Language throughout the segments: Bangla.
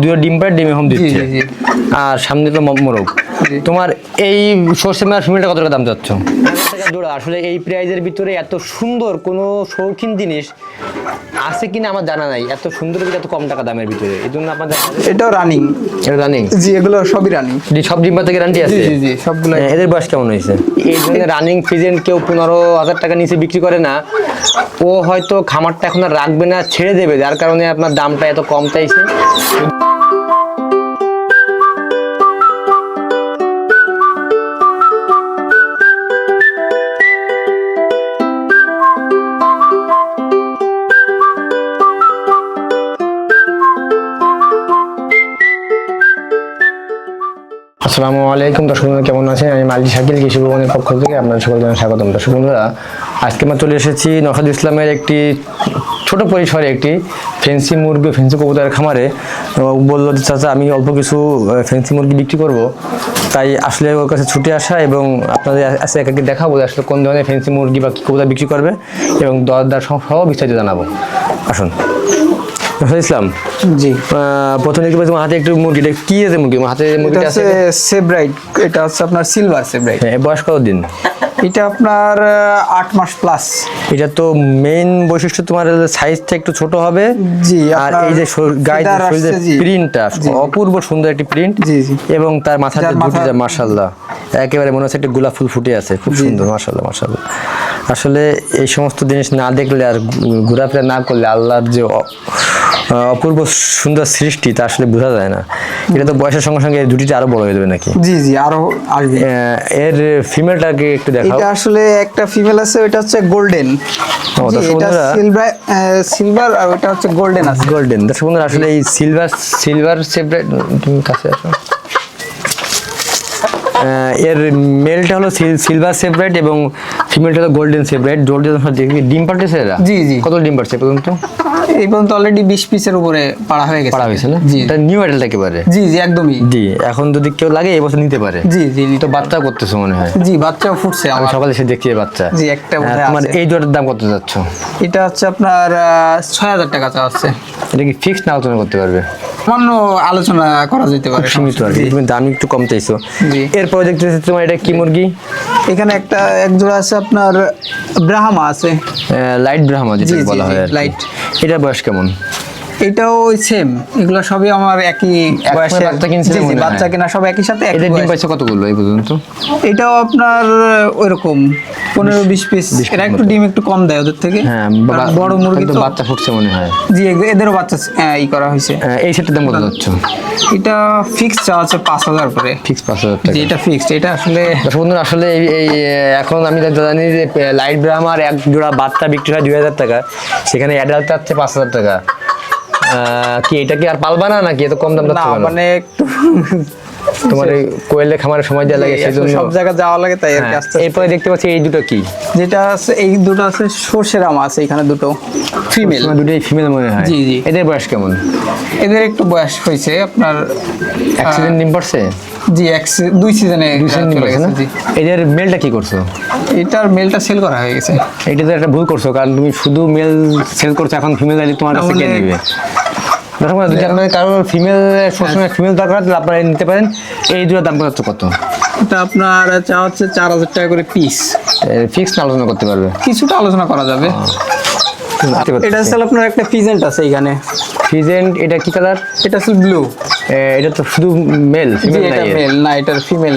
দুটো ডিম পায় ডিমে হোম দিচ্ছে। জি, জি। আর সামনে তো মোরগ। তোমার এই সর্ষে মাছ ফিমেলটা কত টাকা দাম চাচ্ছ? জোড়া আসলে এই প্রাইজের ভিতরে এত সুন্দর কোনো শৌখিন জিনিস আছে কিনা আমার জানা নাই। এত সুন্দর এত কম টাকা দামের ভিতরে। এই জন্য আপনাদের এটাও রানিং এটা জানি জি এগুলো সবই রানিং সব ডিম্বা থেকে গ্যারান্টি জি আছে? জি জি সবগুলো এদের বয়স কেমন হয়েছে? এই জন্য রানিং ফিজেন্ট কেউ পনেরো হাজার টাকা নিচে বিক্রি করে না। ও হয়তো খামারটা এখন আর রাখবে না, ছেড়ে দেবে, যার কারণে আপনার দামটা এত কম চাইছে। আসসালামু আলাইকুম, দর্শক বন্ধুরা, কেমন আছেন? আমি মালজি শাকিল কৃষি ভবনের পক্ষ থেকে আপনাদের সকল জানাই স্বাগতম। দর্শক বন্ধুরা আজকে আমরা চলে এসেছি নসাদ ইসলামের একটি ছোট পরিসরে একটি ফেন্সি মুরগি ফেন্সি কবুতরের খামারে। বলল চাচা, আমি অল্প কিছু ফেন্সি মুরগি বিক্রি করব। তাই আসলে ওর কাছে ছুটে আসা এবং আপনাদের আজকে একাকে দেখাবো যে আসলে কোন ধরনের ফেন্সি মুরগি বা কী কবুতর বিক্রি করবে এবং দরদার সহ বিস্তারিত জানাব। আসুন। ইসলাম? জি। প্রথমে দেখতে পাচ্ছি হাতে একটু কি আছে মুরগি? হাতে মুরগিটা আছে সেব্রাইট এটা হচ্ছে আপনার সিলভার সেব্রাইট হ্যাঁ বয়স কত দিন এটা আপনার আট মাস প্লাস এটা তো মেইন বৈশিষ্ট্য তোমার সাইজটা একটু ছোট হবে। জি, আর এই যে প্রিন্টটা অপূর্ব সুন্দর একটি প্রিন্ট। এবং তার মাথাতে যার দুটি মাথা- মার্শাল্লাহ একেবারে মনে হচ্ছে একটা গোলাপ ফুল ফুটে আছে খুব সুন্দর মার্শাল্লাহ মার্শাল্লাহ আসলে এই সমস্ত জিনিস না দেখলে আর ঘোরাফেরা না করলে আল্লাহর যে অপূর্ব সুন্দর সৃষ্টি তা আসলে বোঝা যায় না। এটা তো বয়সের সঙ্গে সঙ্গে দুটিটা আরও বড় হয়ে যাবে নাকি? জি জি আরও আসবে। এর ফিমেলটাকে একটু দেখাও। এটা আসলে একটা ফিমেল আছে ওটা হচ্ছে গোল্ডেন এটা সিলভার সিলভার আর ওটা হচ্ছে গোল্ডেন আছে। গোল্ডেন দর্শক বন্ধুরা আসলে এই সিলভার সিলভার সেপারেট তুমি কাছে আসো। আহ, এর মেলটা হলো সিলভার সেপারেট এবং ফিমেলটা হলো গোল্ডেন সেপারেট গোল্ডেন ডিম পারতেছে এরা? জি, জি। কত ডিম পারছে পর্যন্ত এই পর্যন্ত অলরেডি বিশ পিসের উপরে পাড়া হয়ে গেছে। পাড়া হয়েছে না জি। এটা নিউ অ্যাডাল্ট একেবারে? জি জি একদমই। জি এখন যদি কেউ লাগে এবছর নিতে পারে। জি জি তো বাচ্চা করতেছে মনে হয়। জি বাচ্চাও ফুটছে আমি আমার। সকালে এসে দেখছি বাচ্চা। জি, একটা তোমার আছে। এই জোড়ার দাম কত যাচ্ছে? এটা হচ্ছে আপনার ছয় হাজার টাকা চাচ্ছে এটা কি ফিক্সড না আলোচনা করতে পারবে? সামান্য আলোচনা করা যেতে পারে সীমিত আর কি। তুমি দাম একটু কম চাইছো। এরপরে দেখতে পাচ্ছি তোমার এটা কি মুরগি? এখানে একটা এক জোড়া আছে আপনার ব্রাহ্মা আছে। লাইট ব্রাহ্মা যেটা বলা হয় light। এটা বয়স কেমন? এটাও ওই সেম এগুলো সবই আমার একই বয়সে বাচ্চা মনে বাচ্চা কেনা সব একই সাথে এদের ডিম। পাইছে কতগুলো এই পর্যন্ত? এটাও আপনার ওইরকম। পনেরো বিশ পিস এটা একটু ডিম একটু কম দেয় ওদের থেকে। হ্যাঁ বড় মুরগি তো বাচ্চা ফুটছে মনে হয়। জি এদেরও বাচ্চা ই করা হয়েছে। এই সেটের দাম কত যাচ্ছ? এটা ফিক্স চাওয়া আছে পাঁচ হাজার করে। ফিক্স পাঁচ হাজার টাকা। এটা ফিক্সড এটা আসলে বন্ধুরা আসলে এই এখন আমি জানি যে লাইট ব্রাহ্মার এক জোড়া বাচ্চা বিক্রি হয় দুই হাজার টাকা। সেখানে অ্যাডাল্ট চাচ্ছে পাঁচ হাজার টাকা। আহ, কি এটা কি আর পালবা না নাকি? এত কম দাম না মানে একটু তোমার এই কোয়েলের খামারে সময় দেওয়া লাগে সেই জন্য সব জায়গায় যাওয়া লাগে তাই আর কি হ্যাঁ, আস্তে এরপরে দেখতে পাচ্ছি এই দুটো কি? যেটা আছে এই দুটো আছে সর্ষের আম আছে এখানে দুটো। ফিমেল দুটোই ফিমেল মনে হয়। জি, জি। এদের বয়স কেমন? এদের একটু বয়স হয়েছে আপনার অ্যাক্সিডেন্ট ডিম পড়ছে? জি এক সি- দুই সিজনে এদের মেলটা কি করছ? এটার মেলটা সেল করা হয়ে গেছে। এটা তো একটা ভুল করছ কারণ তুমি শুধু মেল সেল করছ এখন ফিমেল আইলে তোমার কাছে কে নেবে যদি আপনাদের কারোর ফিমেল সবসময় ফিমেল দরকার হয় তাহলে আপনারা নিতে পারেন। এই দুটোর দাম কত? কত? এটা আপনার চা হচ্ছে চার হাজার টাকা করে পিস ফিক্স আলোচনা করতে পারবে? কিছুটা আলোচনা করা যাবে। এটা হচ্ছে আপনার একটা ফিজেন্ট আছে এখানে ফিজেন্ট এটা কি কালার এটা ব্লু এটা তো শুধু মেল ফিমেল মেল না ফিমেল?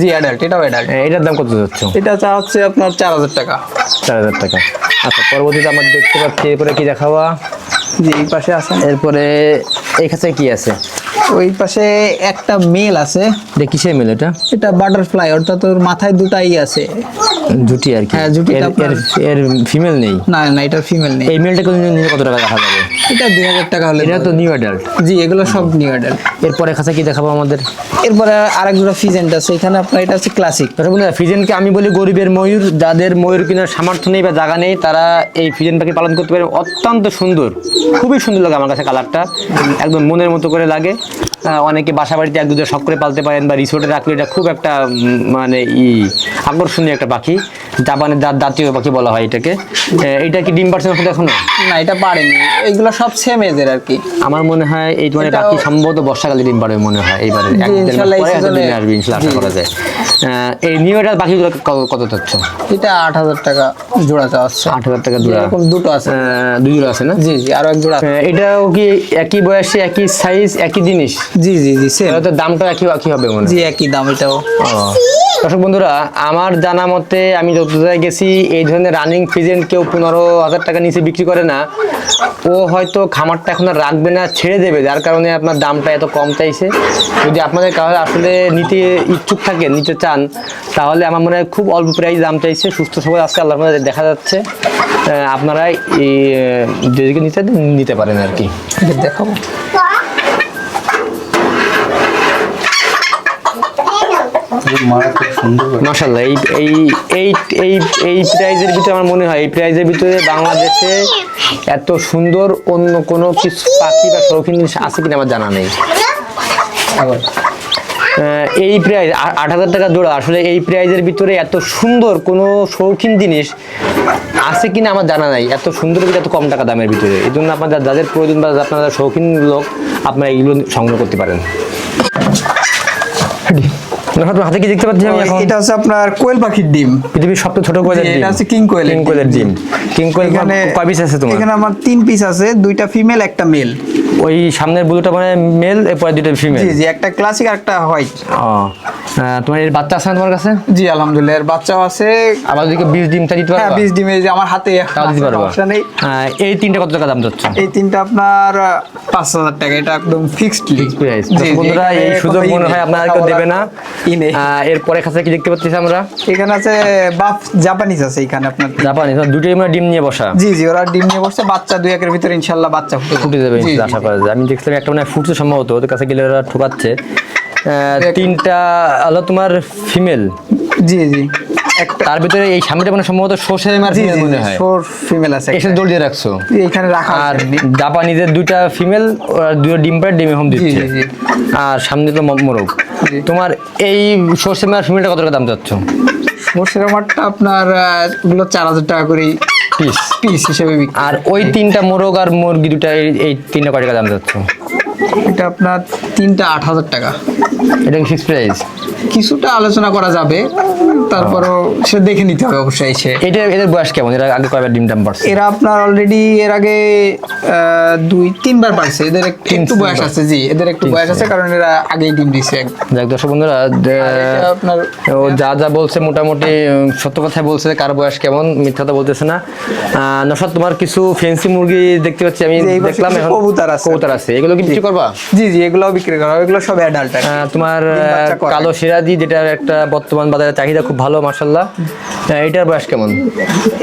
জি অ্যাডাল্ট এটাও অ্যাডাল্ট এটার দাম কত যাচ্ছে? এটা চা হচ্ছে আপনার চার হাজার টাকা। চার হাজার টাকা। আচ্ছা পরবর্তীতে আমরা দেখতে পাচ্ছি এরপরে কি দেখাবা? জি এই পাশে আছে। এরপরে এই কাছে কি আছে? ওই পাশে একটা মেল আছে। এটা কিসের মেল এটা? এটা বাটারফ্লাই অর্থাৎ ওর মাথায় দুটাই আছে। জুটি আর কি। হ্যাঁ, জুটিটা এর- ফিমেল নেই? না না এটার ফিমেল নেই। এই মেলটাকে নিলে কত টাকা দেখা যাবে? এটা দুই হাজার টাকা হলে এটা তো নিউ অ্যাডাল্ট জি এগুলো সব নিউ অ্যাডাল্ট এরপরে কাছে কি দেখাবো আমাদের? এরপরে আরেক দুটো ফিজেন্ট আছে। এখানে আপনার এটা হচ্ছে ক্লাসিক বন্ধুরা, ফিজেনকে আমি বলি গরিবের ময়ূর। যাদের ময়ূর কেনার সামর্থ্য নেই বা জায়গা নেই তারা এই ফিজেন পাখি পালন করতে পারে। অত্যন্ত সুন্দর। খুবই সুন্দর লাগে আমার কাছে কালারটা। একদম মনের মতো করে লাগে। অনেকে বাসা বাড়িতে এক দুধের শখ করে পালতে পারেন বা রিসোর্টে রাখলে এটা খুব একটা মানে ই আকর্ষণীয় একটা পাখি। জাপানের দাঁত জাতীয় পাখি বলা হয় এটাকে। এটা কি ডিম পার্সেন্ট দেখো না না এটা পারেনি এগুলো সব সেম এজের আর কি আমার মনে হয় এই এটাও- পাখি সম্ভবত বর্ষাকালে ডিম পারবে মনে হয় এইবারে। এই পরে হয়তো season-এ- ডিমে আসবে ইনশাল্লাহ আশা করা যায়। আহ, এই নিউ এটার পাখিগুলো কত চাচ্ছ এটা আট হাজার টাকা জোড়া চাচ্ছে আট হাজার টাকা জোড়া। দুটো আছে। দুই জোড়া আছে না? জি জি আরও এক জোড়া। এটাও কি একই বয়সে একই সাইজ একই জিনিস? জি জি জি সেম তো দামটা একই একই হবে মনে জি একই দাম এটাও। দর্শক বন্ধুরা আমার জানা মতে আমি যত জায়গায় গেছি এই ধরনের রানিং ফিজেন্ট কেউ পনেরো হাজার টাকা নিচে বিক্রি করে না। ও হয়তো খামারটা এখন আর রাখবে না ছেড়ে দেবে যার কারণে আপনার দামটা এত কম চাইছে। যদি আপনাদের কারও আসলে নিতে ইচ্ছুক থাকে নিতে চান তাহলে আমার মনে হয় খুব অল্প প্রাইস দাম চাইছে। সুস্থ সবাই আসছে আল্লাহ দেখা যাচ্ছে। আপনারা এই নিতে নিতে পারেন আর কি। দেখাবো। মাশাল্লাহ এই এই এই এই এই প্রাইজের ভিতরে আমার মনে হয় এই প্রাইজের ভিতরে বাংলাদেশে এত সুন্দর অন্য কোনো কিছু পাখি বা শৌখিন জিনিস আছে কিনা আমার জানা নেই। এই প্রাইজ আট হাজার টাকা জোড়া। আসলে এই প্রাইজের ভিতরে এত সুন্দর কোনো শৌখিন জিনিস আছে কিনা আমার জানা নাই। এত সুন্দর ভিতরে এত কম টাকা দামের ভিতরে। এই জন্য আপনাদের যাদের প্রয়োজন বা আপনারা শৌখিন লোক আপনারা এইগুলো সংগ্রহ করতে পারেন। হাতে কি দেখতে পাচ্ছি আমি এখন? এটা হচ্ছে আপনার কোয়েল পাখির ডিম। পৃথিবীর সবচেয়ে ছোট কোয়েলের ডিম। এটা হচ্ছে কোয়েলের কিং কোয়েলের ডিম। কিং কোয়েল কয় পিস আছে তোমার। এখানে আমার তিন পিস আছে দুইটা ফিমেল একটা মেল ওই সামনের ব্লুটা মানে মেল এরপরে দুটো ফিমেল জি জি একটা ক্লাসিক আর একটা হোয়াইট তোমার এর বাচ্চা আছে তোমার কাছে? জি আলহামদুলিল্লাহ এর বাচ্চাও আছে। আবার যদি বীজ ডিমটা দিতে হ্যাঁ পারবা? বিশ ডিমে যে আমার হাতে দিতে পারবা। এই তিনটা কত টাকা দাম যাচ্ছে এই তিনটা আপনার পাঁচ হাজার টাকা এটা একদম ফিক্সড প্রাইস বন্ধুরা এই সুযোগ মনে হয় আপনারা কেউ দেবে না। আহ, এরপরে কাছে কি দেখতে পাচ্ছি আমরা? এখানে আছে বাফ জাপানিজ আছে এখানে আপনার। জাপানিজ দুটোই আমরা ডিম নিয়ে বসা। জি জি ওরা ডিম নিয়ে বসে বাচ্চা দুই একের ভিতরে ইনশাল্লাহ বাচ্চা ফুটে যাবে। জি, আশা করা যায় আমি দেখছিলাম একটা মানে ফুটছে সম্ভবত ওদের কাছে গেলে ওরা ঠোকাচ্ছে। তিনটা হলো তোমার ফিমেল জি জি। একটা তার ভিতরে এই সামনেটা মানে সম্ভবত সর্ষে মার জি জি মনে হয়। ফোর ফিমেল আছে এসে দৌড় দিয়ে রাখছো? এখানে রাখা আর এমনি। দুইটা ফিমেল দুটো ডিম পাড়ে ডিমে হোম দিচ্ছে জি, জি। আর সামনে তো মোরগ। তোমার এই সর্ষে মার ফিমেলটা কত টাকা দাম যাচ্ছ সর্ষের আমারটা আপনার ওগুলো চার হাজার টাকা করে পিস পিস হিসেবে বিক্রি আর ওই তিনটা মোরগ আর মুরগি দুটা এই- এই তিনটা কয় টাকা দাম যাচ্ছে? এটা আপনার তিনটা আট হাজার টাকা। এটা কি ফিক্স প্রাইস কিছুটা আলোচনা করা যাবে। তারপরও সে দেখে নিতে হবে অবশ্যই সে এটা এদের বয়স কেমন? এরা আগে কয়বার ডিম টাম পারছে? এরা আপনার অলরেডি এর আগে দুই তিনবার পারছে। এদের একটু বয়স আছে জি এদের একটু বয়স আছে কারণ এরা আগেই ডিম দিছে। যাক দর্শক বন্ধুরা আপনার ও যা যা বলছে মোটামুটি সত্য কথাই বলছে কার বয়স কেমন মিথ্যা কথা বলতেছে না। নশাদ তোমার কিছু ফেন্সি মুরগি দেখতে পাচ্ছি আমি দেখলাম এখন। কবুতর আছে। কবুতর আছে। এগুলো কি বিক্রি করবা? জি জি এগুলোও বিক্রি করা এগুলো সব অ্যাডাল্ট তোমার। কালো সিরাজি যেটার একটা বর্তমান বাজারে চাহিদা খুব ভালো মার্শাল্লাহ এটার বয়স কেমন?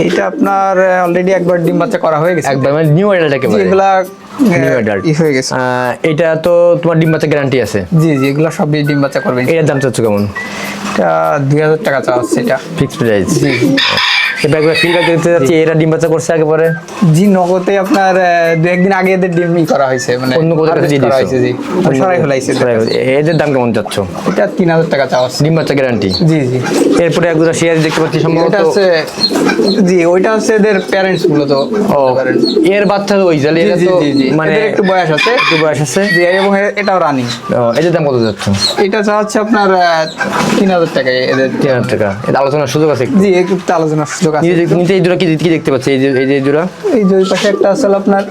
এইটা আপনার অলরেডি একবার ডিম বাচ্চা করা হয়ে গেছে। একবার মানে নিউ অ্যাডাল্ট একেবারে। এগুলা। হয়ে গেছে। এটা তো তোমার ডিম বাচ্চা গ্যারান্টি আছে? জি জি এগুলো সব ডিম বাচ্চা করবে। এটার দাম চাচ্ছ কেমন? এটা দুই হাজার টাকা চাওয়া হচ্ছে এটা। ফিক্সড প্রাইস জি। এবার একবার দেখতে যাচ্ছি এরা ডিম বাচ্চা করছে জি নগদে আপনার দু একদিন আগে এদের করা হয়েছে মানে অন্য কোথাও দিয়ে করা হয়েছে জি। সরাই ফেলাইছে এদের দাম কেমন যাচ্ছ? এটা তিন হাজার টাকা চাওয়া ডিম বাচ্চা গ্যারান্টি জি জি। এরপরে এক দুটা শেয়ার দেখতে পাচ্ছি সম্ভবত। এটা হচ্ছে জি ওইটা হচ্ছে এদের প্যারেন্টস মূলত ও এর বাচ্চা ওই জালি এটা তো মানে একটু বয়স আছে। একটু বয়স আছে। জি এবং এটাও রানিং এদের দাম কত যাচ্ছে? এটা চাওয়া হচ্ছে আপনার তিন হাজার টাকা এদের। তিন হাজার টাকা। এটা আলোচনার সুযোগ আছে। জি একটু আলোচনার সুযোগ আছে। নিচে নিচে এই জোড়া কি কি দেখতে পাচ্ছি? এই যে এই যে জোড়া এই যে পাশে একটা আছে আপনার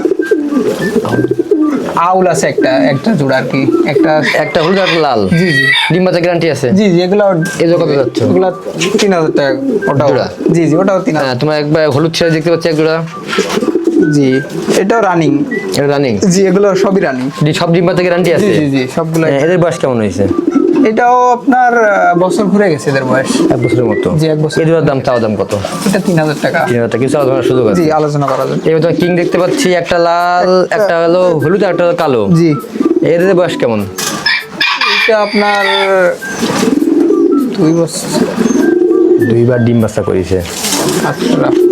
আউল আছে একটা একটা জোড়া আর কি একটা একটা হলুদ আর লাল। জি জি। ডিম বাচ্চা গ্যারান্টি আছে? জি জি এগুলো এই যে কত যাচ্ছে? টাকা জি জি ওটাও হ্যাঁ তোমার একবার হলুদ ছেড়ে দেখতে পাচ্ছি এক জোড়া। জি এটাও রানিং রানিং জি এগুলো সবই রানিং সব ডিম বাচ্চা গ্যারান্টি জি আছে? জি জি সবগুলো হ্যাঁ, এদের বয়স কেমন হয়েছে? এটাও আপনার বছর ঘুরে গেছে এদের বয়স। এক বছরের মতো? জি, এক বছর। জোড়ার দাম চাওয়া দাম কত? এটা তিন হাজার টাকা। তিন হাজার টাকা কিছু আলোচনার সুযোগ আছে? জি আলোচনা করা যাবে। এবার কিং দেখতে পাচ্ছি একটা লাল একটা হলো হলুদ একটা হলো কালো। জি। এদের বয়স কেমন? এটা আপনার দুই বছর। দুইবার ডিম বাচ্চা করেছে। আচ্ছা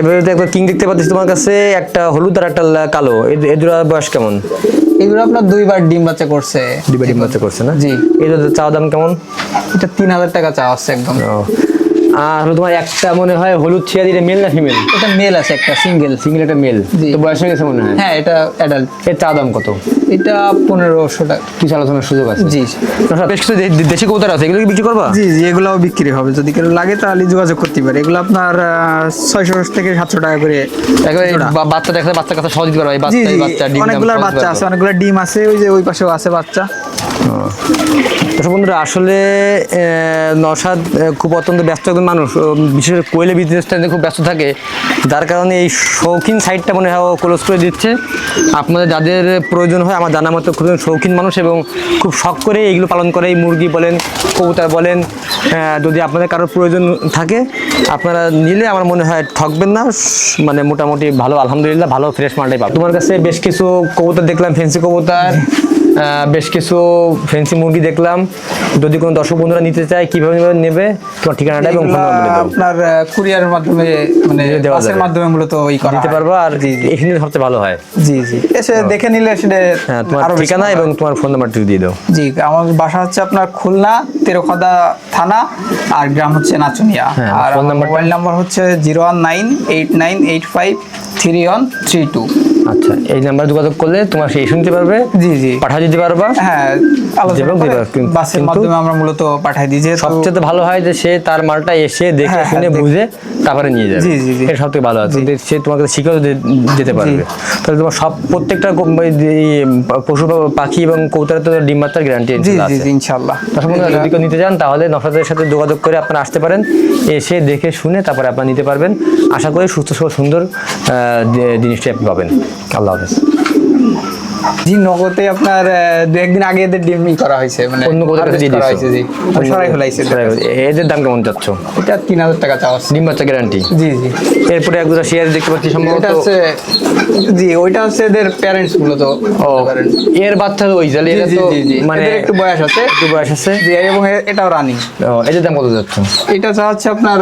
এবারে তো কিং দেখতে পাচ্ছি তোমার কাছে একটা হলুদ আর একটা কালো এদের এদের বয়স কেমন? এগুলো আপনার দুইবার ডিম বাচ্চা করছে। দুইবার ডিম বাচ্চা করছে না? জি। এদের চাওয়া দাম কেমন? এটা তিন হাজার টাকা চা আছে একদম। আর হলো তোমার একটা মনে হয় হলুদ ছিয়া দিলে মেল না ফিমেল? এটা মেল আছে একটা সিঙ্গেল। সিঙ্গেল একটা মেল। তো বয়স হয়ে গেছে মনে হয়? হ্যাঁ এটা অ্যাডাল্ট এর চা দাম কত? এটা পনেরোশো টাকা। কিছু আলোচনার সুযোগ আছে? জি বেশ কিছু দেশি কবুতর আছে এগুলো বিক্রি করবা? জি জি এগুলাও বিক্রি হবে। যদি কেউ লাগে তাহলে যোগাযোগ করতে পারে। এগুলো আপনার ছয়শো থেকে সাতশো টাকা করে। বাচ্চা দেখলে বাচ্চার কাছে সহজ এই জি বাচ্চা বাচ্চা ডিম অনেকগুলো বাচ্চা আছে অনেকগুলো ডিম আছে ওই যে ওই পাশেও আছে বাচ্চা। বন্ধুরা, আসলে নসাদ খুব অত্যন্ত ব্যস্ত একজন মানুষ। বিশেষ করে কোয়েলে বিজনেসটা খুব ব্যস্ত থাকে। যার কারণে এই শৌখিন সাইডটা মনে হয় ক্লোজ করে দিচ্ছে। আপনাদের যাদের প্রয়োজন হয়, আমার জানা মতো খুব শৌখিন মানুষ এবং খুব শখ করে এইগুলো পালন করে। এই মুরগি বলেন, কবুতর বলেন যদি আপনাদের কারোর প্রয়োজন থাকে, আপনারা নিলে আমার মনে হয় ঠকবেন না। মানে মোটামুটি ভালো, আলহামদুলিল্লাহ, ভালো ফ্রেশ মালটাই পাবেন। তোমার কাছে বেশ কিছু কবুতর দেখলাম ফেন্সি কবুতর। বেশ কিছু ফেন্সি মুরগি দেখলাম। যদি কোনো দর্শক বন্ধুরা নিতে চায় কীভাবে নেবে- তোমার ঠিকানাটা এবং নাম্বার আপনার কুরিয়ারের মাধ্যমে মানে দিয়ে দেওয়া বাসের মাধ্যমে মূলত ওই করা হয়। পারব আর জি জি। এখানে সবচেয়ে ভালো হয়। জি জি। এসে দেখে নিলে সেটা হ্যাঁ তোমার ঠিকানা এবং তোমার ফোন নাম্বারটি দিয়ে দাও। জি আমার বাসা হচ্ছে আপনার খুলনা তেরোখদা থানা আর গ্রাম হচ্ছে নাচুনিয়া। হ্যাঁ, আর মোবাইল নাম্বার হচ্ছে zero one nine eight nine eight five three one three two. আচ্ছা। এই নাম্বার যোগাযোগ করলে তোমার সেই শুনতে পারবে জি জি। দিতে পারবা। হ্যাঁ বাসের মাধ্যমে আমরা মূলত দিই যেহেতু সবচেয়ে ভালো হয় যে সে তার মালটা এসে দেখে হ্যাঁ, শুনে হ্যাঁ, বুঝে তারপরে নিয়ে যাবে। জি, জি। এটা সব থেকে ভালো আছে। সে তোমাকে শিখেও পারবে। তাহলে তোমার সব প্রত্যেকটা যে পশু পাখি এবং কৌতারের তো ডিম বাচ্চার গ্যারান্টি জি জি ইনশাল্লাহ যদি কেউ নিতে চান তাহলে নফাদের সাথে যোগাযোগ করে আপনারা আসতে পারেন। এসে দেখে শুনে তারপরে আপনারা নিতে পারবেন। আশা করি সুস্থ সুন্দর আহ, যে- জিনিসটি আপনি পাবেন। আল্লাহ হাফেজ। জি নগদে আপনার দু একদিন আগে এদের ডিম করা হয়েছে মানে অন্য কোথাও harvest দিয়ে দিয়েছ? জি। সরাই ফেলাইছে এদের দাম কেমন যাচ্ছ? এটা তিন হাজার টাকা চাওয়া ডিম বাচ্চা গ্যারান্টি জি জি। এরপরে এক দুটা শেয়ার দেখতে পাচ্ছি সম্ভবত। এটা হচ্ছে জি ওইটা হচ্ছে এদের প্যারেন্টস মূলত ও এর বাচ্চা ওই জালি এটা তো মানে একটু বয়স আছে। একটু বয়স আছে। জি এবং এটাও রানিং ও, এদের দাম কত যাচ্ছে? এটা চা হচ্ছে আপনার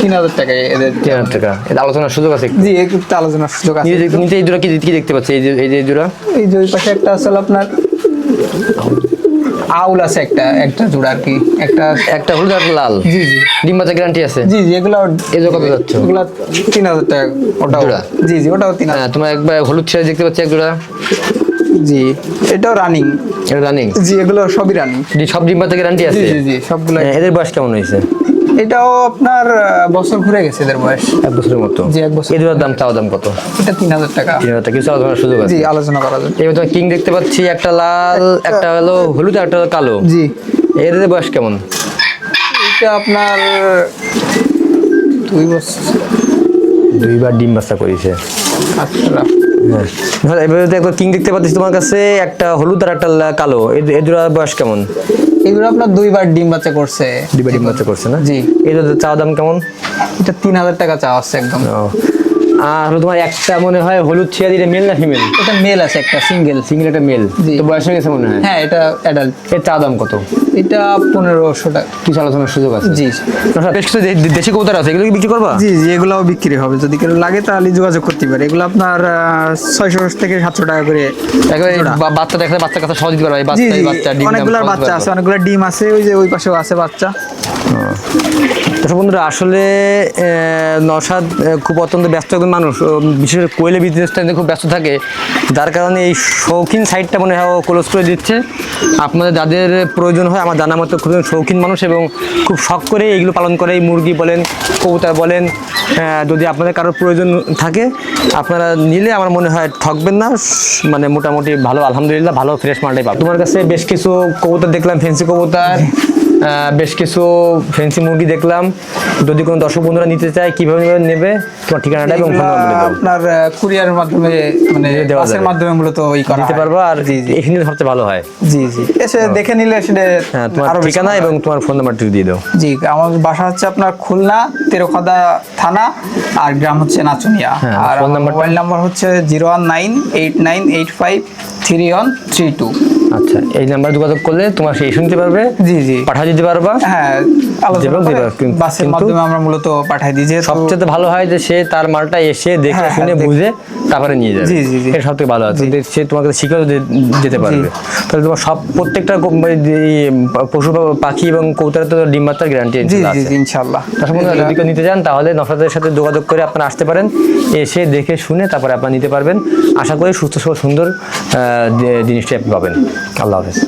তিন হাজার টাকা এদের। তিন হাজার টাকা। এটা আলোচনার সুযোগ আছে? জি একটু আলোচনার সুযোগ আছে। নিচে এই জোড়া কি দেখতে পাচ্ছি? এই যে এই যে জোড়া এই যে ওই পাশে একটা আসলে আপনার আউল আছে একটা একটা জোড়া আর কি একটা একটা হলুদ আর লাল। জি জি। ডিম বাচ্চা গ্যারান্টি আছে? জি জি এগুলো কত যাচ্ছে? এগুলো তিন হাজার টাকা ওটাও। জোড়া? জি জি ওটাও তিন হ্যাঁ তোমার একবার হলুদ ছেড়ে দেখতে পাচ্ছি এক জোড়া। জি এটাও রানিং এটা রানিং জি এগুলো সবই রানিং সব ডিম বাচ্চা গ্যারান্টি আছে? জি জি সবগুলো হ্যাঁ, এদের বয়স কেমন হয়েছে? এটাও আপনার বছর ঘুরে গেছে এদের বয়স। এক বছরের মতো। জি, এক বছর। জোড়ার দাম চাওয়া দাম কত? এটা তিন হাজার টাকা। তিন হাজার টাকা কিছু আলোচনার সুযোগ আছে? জি আলোচনা করা যাবে। এবার তোমার কিং দেখতে পাচ্ছি একটা লাল একটা হলো হলুদ একটা হলো কালো। জি। এদের বয়স কেমন? এটা আপনার দুই বছর। দুইবার ডিম বাচ্চা করেছে। আচ্ছা। হ্যাঁ। কিং দেখতে পাচ্ছি তোমার কাছে একটা হলুদ আর একটা কালো। এ- এ বয়স কেমন? এগুলো আপনার দুইবার ডিম বাচ্চা করছে। দুইবার ডিম বাচ্চা করছে না? জি। এটা চা দাম কেমন? এটা তিন হাজার টাকা চা আসছে একদম। আর হলো তোমার একটা মনে হয় হলুদ ছিয়া দিলে মেল না ফিমেল এটা মেল আছে একটা সিঙ্গেল সিঙ্গেল একটা মেল তো বয়স হয়ে গেছে মনে হয়? হ্যাঁ এটা অ্যাডাল্ট এর চা দাম কত? এটা পনেরোশো টাকা। কিছু আলোচনার সুযোগ আছে? জি বেশ কিছু দেশি কবুতর আছে এগুলো বিক্রি করবা? জি জি এগুলাও বিক্রি হবে। যদি কেউ লাগে তাহলে যোগাযোগ করতে পারে। এগুলো আপনার ছয়শো থেকে সাতশো টাকা করে। বাচ্চা দেখলে বাচ্চার কাছে সহজ দিতে পারবে বাচ্চা বাচ্চা ডিম অনেকগুলো বাচ্চা আছে অনেকগুলো ডিম আছে ওই যে ওই পাশেও আছে বাচ্চা। দর্শক বন্ধুরা আসলে আহ, নওশাদ খুব অত্যন্ত ব্যস্ত একজন মানুষ বিশেষ করে কোয়েলে বিজনেসটা খুব ব্যস্ত থাকে যার কারণে এই শৌখিন সাইডটা মনে হয় ক্লোজ করে দিচ্ছে। আপনাদের যাদের প্রয়োজন হয় আমার জানা মতো খুব শৌখিন মানুষ এবং খুব শখ করে এইগুলো পালন করে। এই মুরগি বলেন কবুতর বলেন আহ, যদি আপনাদের কারোর প্রয়োজন থাকে আপনারা নিলে আমার মনে হয় ঠকবেন না। মানে মোটামুটি ভালো আলহামদুলিল্লাহ ভালো ফ্রেশ মালটাই পাবেন তোমার কাছে বেশ কিছু কবুতর দেখলাম ফেন্সি কবুতর। বেশ কিছু ফেন্সি মুরগি দেখলাম। যদি কোনো দর্শক বন্ধুরা নিতে চায় কীভাবে নেবে তোমার ঠিকানাটা এবং আপনার কুরিয়ারের মাধ্যমে মানে বাসের মাধ্যমে মূলত ই করা পারব আর জি জি। এখানে সবচেয়ে ভালো হয়। জি জি। এসে দেখে নিলে সেটা হ্যাঁ তোমার আরও ঠিকানা এবং তোমার ফোন নাম্বারটি দিয়ে দাও। জি আমার বাসা হচ্ছে আপনার খুলনা তেরোখদা থানা আর গ্রাম হচ্ছে নাচুনিয়া। হ্যাঁ, আর মোবাইল নাম্বার হচ্ছে zero one nine eight nine eight five three one three two. আচ্ছা এই নাম্বার যোগাযোগ করলে তোমার সেই শুনতে পারবে জি জি। পাঠা দিতে পারবা। হ্যাঁ বাসের মাধ্যমে আমরা মূলত পাঠাই দিই যেহেতু সবচেয়ে ভালো হয় যে সে তার মালটা এসে দেখে হ্যাঁ, হ্যাঁ, শুনে বুঝে তারপরে নিয়ে যাবে। জি, জি, জি। এটা সব ভালো আছে। সে তোমাকে শিখেও দে- যেতে পারবে। তাহলে তোমার সব প্রত্যেকটা পশু পাখি এবং কৌতারে তো ডিম বাচ্চার গ্যারান্টি জি জি দর্শক বন্ধুরা, যদি কেউ নিতে চান তাহলে নফরাতের সাথে যোগাযোগ করে আপনারা আসতে পারেন। এসে দেখে শুনে তারপরে আপনারা নিতে পারবেন। আশা করি সুস্থ সুন্দর আহ, যে জিনিসটি আপনি পাবেন। আল্লাহ হাফেজ